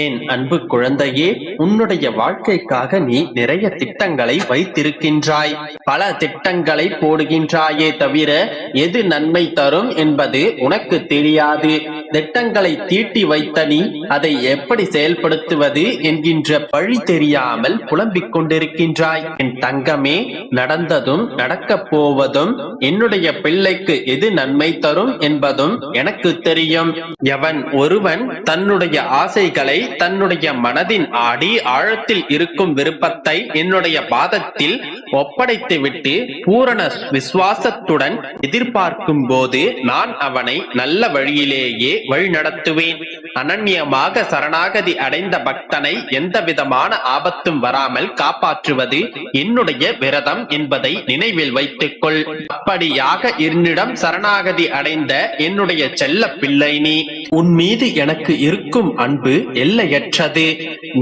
என் அன்பு குழந்தையே உன்னுடைய வாழ்க்கைக்காக நீ நிறைய திட்டங்களை வைத்திருக்கின்றாய். பல திட்டங்களை போடுகின்றாயே தவிர எது நன்மை தரும் என்பது உனக்கு தெரியாது. திட்டங்களை தீட்டி வைத்த நீ அதை எப்படி செயல்படுத்துவது என்கின்ற பழி தெரியாமல் புலம்பிக் கொண்டிருக்கின்றாய். என் தங்கமே நடந்ததும் நடக்கப் போவதும் என்னுடைய பிள்ளைக்கு எது நன்மை தரும் என்பதும் எனக்கு தெரியும். எவன் ஒருவன் தன்னுடைய ஆசைகளை தன்னுடைய மனதின் ஆடி ஆழத்தில் இருக்கும் விருப்பத்தை என்னுடைய பாதத்தில் ஒப்படைத்து விட்டு பூரண விசுவாசத்துடன் எதிர்பார்க்கும் போது நான் அவனை நல்ல வழியிலேயே வழிநடத்துவேன். அனன்யமாக சரணாகதி அடைந்த பக்தனை எந்த விதமான ஆபத்தும் வராமல் காப்பாற்றுவது என்னுடைய விரதம் என்பதை நினைவில் வைத்துக்கொள். அப்படியாக என்னிடம் சரணாகதி அடைந்த என்னுடைய செல்ல பிள்ளை நீ உன் மீது எனக்கு இருக்கும் அன்பு எல்லையற்றது.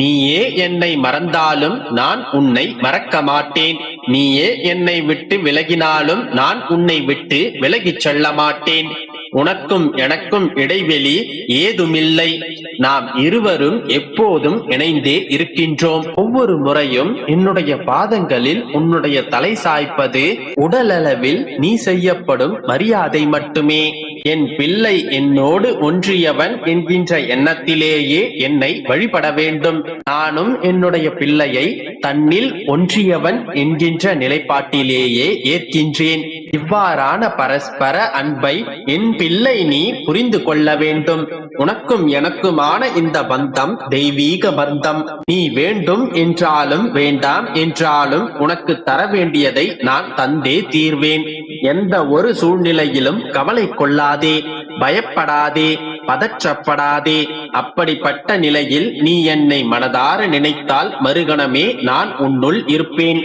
நீயே என்னை மறந்தாலும் நான் உன்னை மறக்க மாட்டேன் நீயே என்னை விட்டு விலகினாலும் நான் உன்னை விட்டு விலகிச் செல்ல மாட்டேன். உனக்கும் எனக்கும் இடைவெளி ஏதுமில்லை. நாம் இருவரும் எப்போதும் இணைந்தே இருக்கின்றோம். ஒவ்வொரு முறையும் என்னுடைய பாதங்களில் உன்னுடைய தலை சாய்ப்பது உடலளவில் நீ செய்யப்படும் மரியாதை மட்டுமே. என் பிள்ளை என்னோடு ஒன்றியவன் என்கின்ற எண்ணத்திலேயே என்னை வழிபட வேண்டும். நானும் என்னுடைய பிள்ளையை தன்னில் ஒன்றியவன் என்கின்ற நிலைப்பாட்டிலேயே ஏற்கின்றேன். இவ்வாறான பரஸ்பர அன்பை என் பிள்ளை நீ புரிந்து கொள்ள வேண்டும். உனக்கும் எனக்குமான இந்த பந்தம் தெய்வீக பந்தம். நீ வேண்டும் என்றாலும் வேண்டாம் என்றாலும் உனக்கு தர வேண்டியதை நான் தந்தே தீர்வேன். எந்த ஒரு சூழ்நிலையிலும் கவலை கொள்ளாதே பயப்படாதே பதற்றப்படாதே. அப்படிப்பட்ட நிலையில் நீ என்னை மனதார நினைத்தால் மறுகணமே நான் உன்னுள் இருப்பேன்.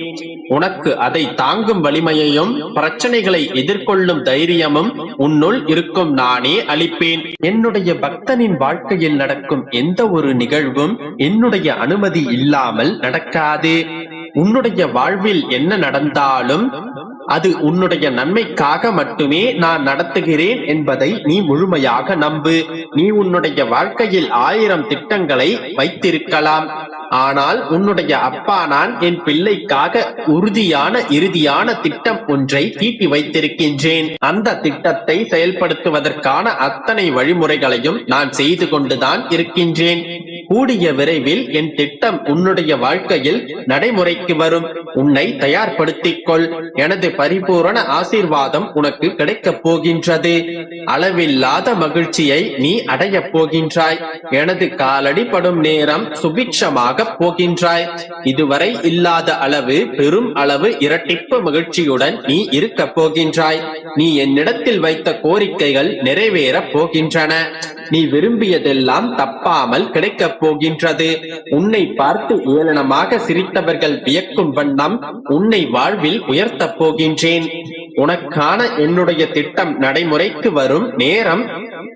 உனக்கு அதை தாங்கும் வலிமையையும் பிரச்சனைகளை எதிர்கொள்ளும் தைரியமும் உன்னுள் இருக்கும் நானே அளிப்பேன். என்னுடைய பக்தனின் வாழ்க்கையில் நடக்கும் எந்த ஒரு நிகழ்வும் என்னுடைய அனுமதி இல்லாமல் நடக்காது. உன்னுடைய வாழ்வில் என்ன நடந்தாலும் அது உன்னுடைய நன்மைக்காக மட்டுமே நான் நடத்துகிறேன் என்பதை நீ முழுமையாக நம்பு. நீ உன்னுடைய வாழ்க்கையில் ஆயிரம் திட்டங்களை வைத்திருக்கலாம். ஆனால் உன்னுடைய அப்பா நான் என் பிள்ளைக்காக உறுதியான இறுதியான திட்டம் ஒன்றை தீட்டி வைத்திருக்கின்றேன். அந்த திட்டத்தை செயல்படுத்துவதற்கான அத்தனை வழிமுறைகளையும் நான் செய்து கொண்டுதான் இருக்கின்றேன். கூடிய விரைவில் என் திட்டம் உன்னுடைய வாழ்க்கையில் நடைமுறைக்கு வரும். உன்னை தயார்படுத்திக் கொள் எனது பரிபூரண ஆசீர்வாதம் உனக்கு கிடைக்கப் போகின்றது. அளவில்லாத மகிழ்ச்சியை நீ அடையப் போகின்றாய். எனது காலடி படும் நேரம் சுபிக்ஷமாக போகின்றாய். இதுவரை இல்லாத அளவு பெரும் அளவு இரட்டிப்பு மகிழ்ச்சியுடன் நீ இருக்கப் போகின்றாய். நீ என்னிடத்தில் வைத்த கோரிக்கைகள் நிறைவேறப் போகின்றன. நீ விரும்பியதெல்லாம் தப்பாமல் கிடைக்கப் போகின்றது உன்னை பார்த்து ஏளனமாக சிரித்தவர்கள் வியக்கும் வண்ணம் உன்னை வாழ்வில் உயர்த்தப் போகின்றேன். உனக்கான என்னுடைய திட்டம் நடைமுறைக்கு வரும் நேரம்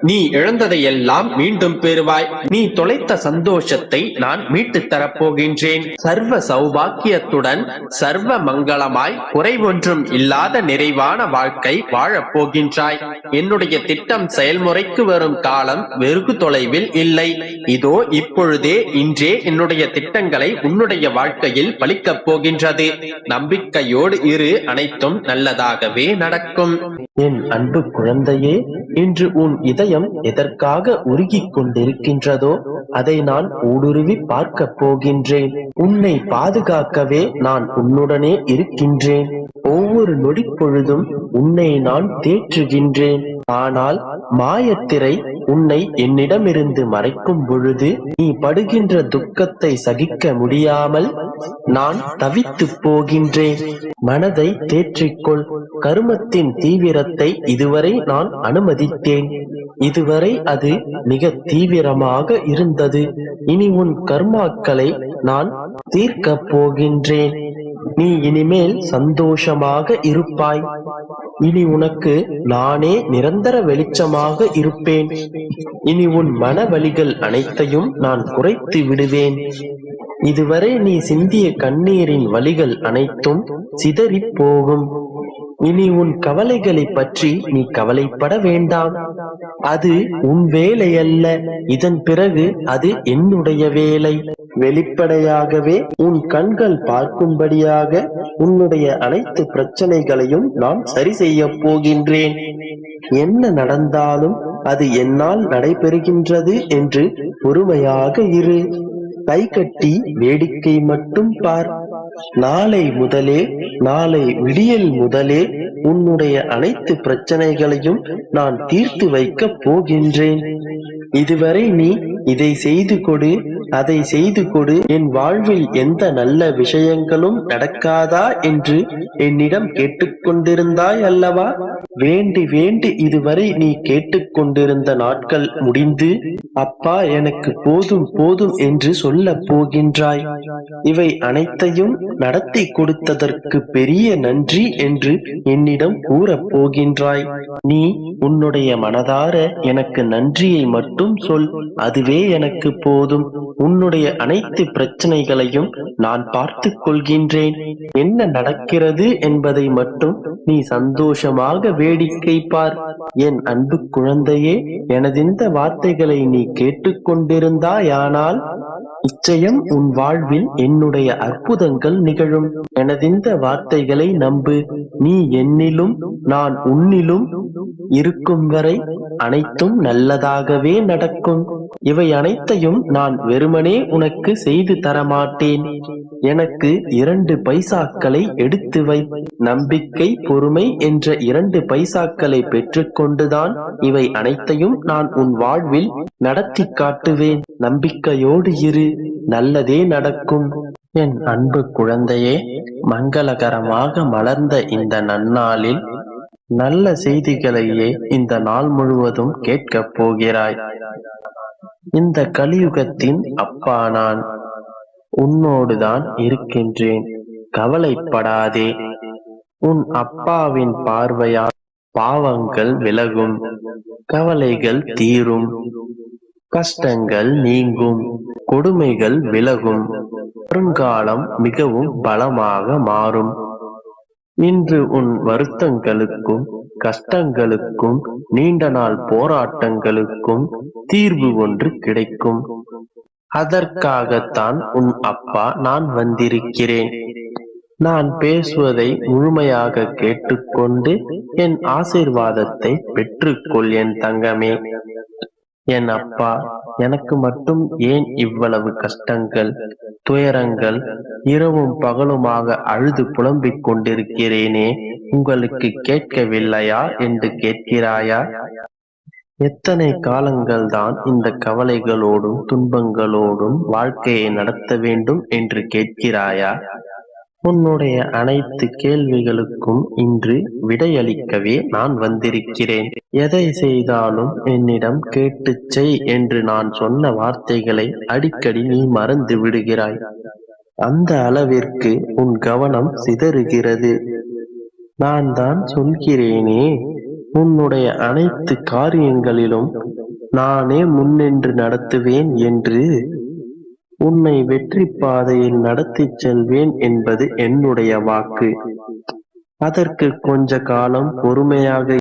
நீ இழந்ததையெல்லாம் மீண்டும் பெறுவாய். நீ தொலைத்த சந்தோஷத்தை நான் மீட்டுத் தரப்போகின்றேன். சர்வ சௌபாக்கியத்துடன் சர்வ மங்களமாய் குறைவொன்றும் இல்லாத நிறைவான வாழ்க்கை வாழப்போகின்றாய் என்னுடைய திட்டம் செயல்முறைக்கு வரும் காலம் வெகு தொலைவில் இல்லை. இதோ இப்பொழுதே இன்றே என்னுடைய திட்டங்களை உன்னுடைய வாழ்க்கையில் பலிக்கப் போகின்றது. நம்பிக்கையோடு இரு அனைத்தும் நல்லதாகவே நடக்கும். என் அன்பு குழந்தையே இன்று உன் இதயம் எதற்காக உருகிக் கொண்டிருக்கின்றதோ அதை நான் ஊடுருவி பார்க்கப் போகின்றேன். உன்னை பாதுகாக்கவே நான் உன்னுடனே இருக்கின்றேன். ஒவ்வொரு நொடி பொழுதும் உன்னை நான் தேற்றுகின்றேன். ஆனால் மாயத்திரை உன்னை என்னிடமிருந்து மறைக்கும் பொழுது நீ படுகின்ற துக்கத்தை சகிக்க முடியாமல் நான் தவித்து போகின்றேன். மனதை தேற்றிக்கொள். கருமத்தின் தீவிரத்தை இதுவரை நான் அனுமதித்தேன். இதுவரை அது மிக தீவிரமாக இருந்தது. இனி உன் கர்மாக்களை நான் தீர்க்கப் போகின்றேன். நீ இனிமேல் சந்தோஷமாக இருப்பாய். இனி உனக்கு நானே நிரந்தர வெளிச்சமாக இருப்பேன். இனி உன் மன வழிகள் அனைத்தையும் நான் குறைத்து விடுவேன். இதுவரை நீ சிந்திய கண்ணீரின் வழிகள் அனைத்தும் சிதறிப் போகும். இனி உன் கவலைகளை பற்றி நீ கவலைப்பட வேண்டாம். அது உன் வேலை அல்ல இதன் பிறகு அது என்னுடைய வேலை. வெளிப்படையாகவே உன் கண்கள் பார்க்கும்படியாக உன்னுடைய அனைத்து பிரச்சனைகளையும் நான் சரி செய்ய போகின்றேன். என்ன நடந்தாலும் அது என்னால் நடைபெறுகின்றது என்று பொறுமையாக இரு. கை கட்டி வேடிக்கை மட்டும் பார். நாளை முதலே நாளை விடியல் முதலே உன்னுடைய அனைத்து பிரச்சனைகளையும் நான் தீர்த்து வைக்கப் போகின்றேன். இதுவரை நீ இதை செய்து கொடு. அதை செய்து கொடு. என் வாழ்வில் எந்த நல்ல விஷயங்களும் நடக்காதா என்று என்னிடம் கேட்டுக்கொண்டிருந்தாய் அல்லவா? வேண்டி வேண்டி இதுவரை நீ கேட்டுக்கொண்டிருந்த நாட்கள் முடிந்து அப்பா எனக்கு போதும் போதும் என்று சொல்லப் போகின்றாய். இவை அனைத்தையும் நடத்தி கொடுத்ததற்கு பெரிய நன்றி என்று என்னிடம் கூறப் போகின்றாய். நீ உன்னுடைய மனதார எனக்கு நன்றியை மட்டும் சொல். அதுவே எனக்கு போதும். உன்னுடைய அனைத்து பிரச்சனைகளையும் நான் பார்த்து கொள்கின்றேன். என்ன நடக்கிறது என்பதை மட்டும் நீ சந்தோஷமாக வேடிக்கை பார். என் அன்பு குழந்தையே எனதிந்த வார்த்தைகளை நீ கேட்டுக்கொண்டிருந்தாயானால் நிச்சயம் உன் வாழ்வில் என்னுடைய அற்புதங்கள் நிகழும். எனதிந்த வார்த்தைகளை நம்பு. நீ என்னிலும் நான் உன்னிலும் இருக்கும் வரை அனைத்தும் நல்லதாகவே நடக்கும். இவை அனைத்தையும் நான் வெறுமனே உனக்கு செய்து தரமாட்டேன். எனக்கு இரண்டு பைசாக்களை எடுத்து வை. நம்பிக்கை பொறுமை என்ற இரண்டு பைசாக்களை பெற்றுக்கொண்டுதான் இவை அனைத்தையும் நான் உன் வாழ்வில் நடத்தி காட்டுவேன். நம்பிக்கையோடு இரு நல்லதே நடக்கும். என் அன்பு குழந்தையே மங்களகரமாக மலர்ந்த இந்த நன்னாளில் நல்ல செய்திகளையே இந்த நாள் முழுவதும் கேட்கப் போகிறாய். இந்த கலியுகத்தின் அப்பா நான் உன்னோடுதான் இருக்கின்றேன். கவலைப்படாதே. உன் அப்பாவின் பார்வையால் பாவங்கள் விலகும். கவலைகள் தீரும். கஷ்டங்கள் நீங்கும். கொடுமைகள் விலகும். வருங்காலம் மிகவும் பலமாக மாறும். இன்று உன் வருத்தங்களுக்கும் கஷ்டங்களுக்கும் நீண்ட நாள் போராட்டங்களுக்கும் தீர்வு ஒன்று கிடைக்கும். அதற்காகத்தான் உன் அப்பா நான் வந்திருக்கிறேன். நான் பேசுவதை முழுமையாக கேட்டுக்கொண்டு என் ஆசீர்வாதத்தை பெற்றுக்கொள் என் தங்கமே. என் அப்பா எனக்கு மட்டும் ஏன் இவ்வளவு கஷ்டங்கள்? துயரங்கள் இரவும் பகலுமாக அழுது புலம்பிக் கொண்டிருக்கிறேனே உங்களுக்கு கேட்கவில்லையா என்று கேட்கிறாயா? எத்தனை காலங்கள் தான் இந்த கவலைகளோடும் துன்பங்களோடும் வாழ்க்கையை நடத்த வேண்டும் என்று கேட்கிறாயா? உன்னுடைய அனைத்து கேள்விகளுக்கும் இன்று விடையளிக்கவே நான் வந்திருக்கிறேன். எதை செய்தாலும் என்னிடம் கேட்டுச் செய் என்று நான் சொன்ன வார்த்தைகளை அடிக்கடி நீ மறந்து விடுகிறாய். அந்த அளவிற்கு உன் கவனம் சிதறுகிறது. நான் தான் சொல்கிறேனே உன்னுடைய அனைத்து காரியங்களிலும் நானே முன்னின்று நடத்துவேன் என்று உன்னை வெற்றி பாதையில் நடத்திச் செல்வேன் என்பது என்னுடைய வாக்கு. அதற்கு கொஞ்ச காலம் பொறுமையாக